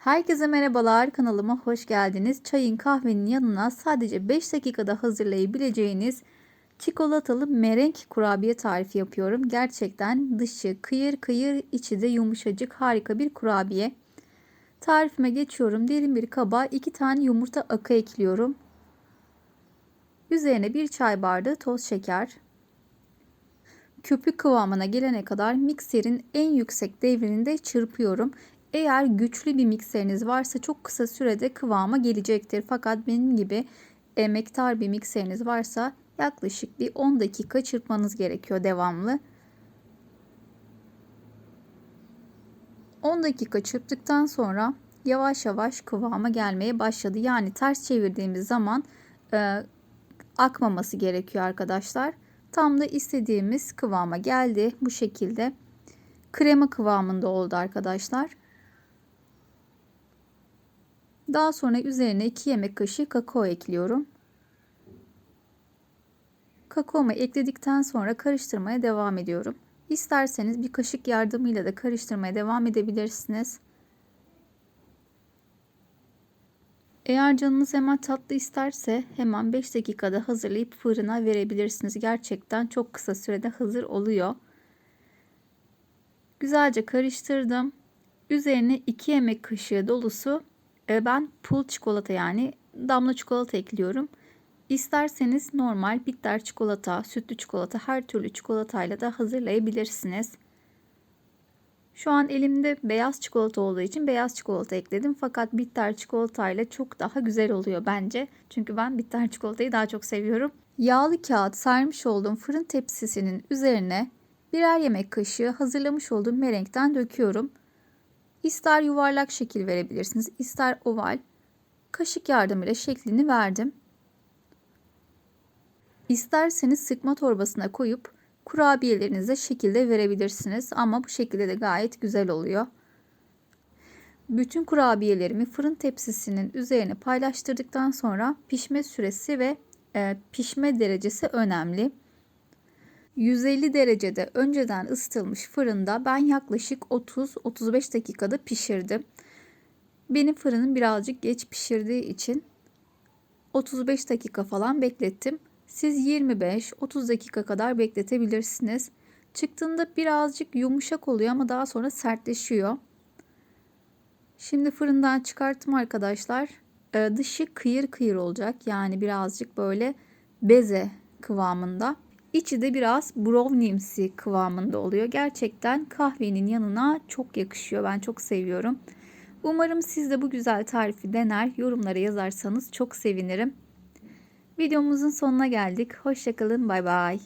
Herkese merhabalar kanalıma hoş geldiniz. Çayın kahvenin yanına sadece 5 dakikada hazırlayabileceğiniz çikolatalı merenk kurabiye tarifi yapıyorum. Gerçekten dışı kıyır kıyır içi de yumuşacık harika bir kurabiye. Tarifime geçiyorum. Derin bir kaba 2 tane yumurta akı ekliyorum. Üzerine 1 çay bardağı toz şeker. Köpük kıvamına gelene kadar mikserin en yüksek devrinde çırpıyorum. Eğer güçlü bir mikseriniz varsa çok kısa sürede kıvama gelecektir. Fakat benim gibi emektar bir mikseriniz varsa yaklaşık bir 10 dakika çırpmanız gerekiyor devamlı. 10 dakika çırptıktan sonra yavaş yavaş kıvama gelmeye başladı. Yani ters çevirdiğimiz zaman e, akmaması gerekiyor arkadaşlar. Tam da istediğimiz kıvama geldi. Bu şekilde krema kıvamında oldu arkadaşlar. Daha sonra üzerine 2 yemek kaşığı kakao ekliyorum. Kakaomu ekledikten sonra karıştırmaya devam ediyorum. İsterseniz bir kaşık yardımıyla da karıştırmaya devam edebilirsiniz. Eğer canınız hemen tatlı isterse hemen 5 dakikada hazırlayıp fırına verebilirsiniz. Gerçekten çok kısa sürede hazır oluyor. Güzelce karıştırdım. Üzerine 2 yemek kaşığı dolusu ben pul çikolata yani damla çikolata ekliyorum. İsterseniz normal bitter çikolata, sütlü çikolata her türlü çikolatayla da hazırlayabilirsiniz. Şu an elimde beyaz çikolata olduğu için beyaz çikolata ekledim. Fakat bitter çikolatayla çok daha güzel oluyor bence. Çünkü ben bitter çikolatayı daha çok seviyorum. Yağlı kağıt sermiş olduğum fırın tepsisinin üzerine birer yemek kaşığı hazırlamış olduğum merenkten döküyorum. İster yuvarlak şekil verebilirsiniz, ister oval. Kaşık yardımıyla şeklini verdim. İsterseniz sıkma torbasına koyup kurabiyelerinize şekilde verebilirsiniz ama bu şekilde de gayet güzel oluyor. Bütün kurabiyelerimi fırın tepsisinin üzerine paylaştırdıktan sonra pişme süresi ve e, pişme derecesi önemli. 150 derecede önceden ısıtılmış fırında ben yaklaşık 30-35 dakikada pişirdim. Benim fırınım birazcık geç pişirdiği için 35 dakika falan beklettim. Siz 25-30 dakika kadar bekletebilirsiniz. Çıktığında birazcık yumuşak oluyor ama daha sonra sertleşiyor. Şimdi fırından çıkarttım arkadaşlar. Ee, dışı kıyır kıyır olacak. Yani birazcık böyle beze kıvamında. İçi de biraz brownimsi kıvamında oluyor. Gerçekten kahvenin yanına çok yakışıyor. Ben çok seviyorum. Umarım siz de bu güzel tarifi dener, yorumlara yazarsanız çok sevinirim. Videomuzun sonuna geldik. Hoşçakalın, bay bay.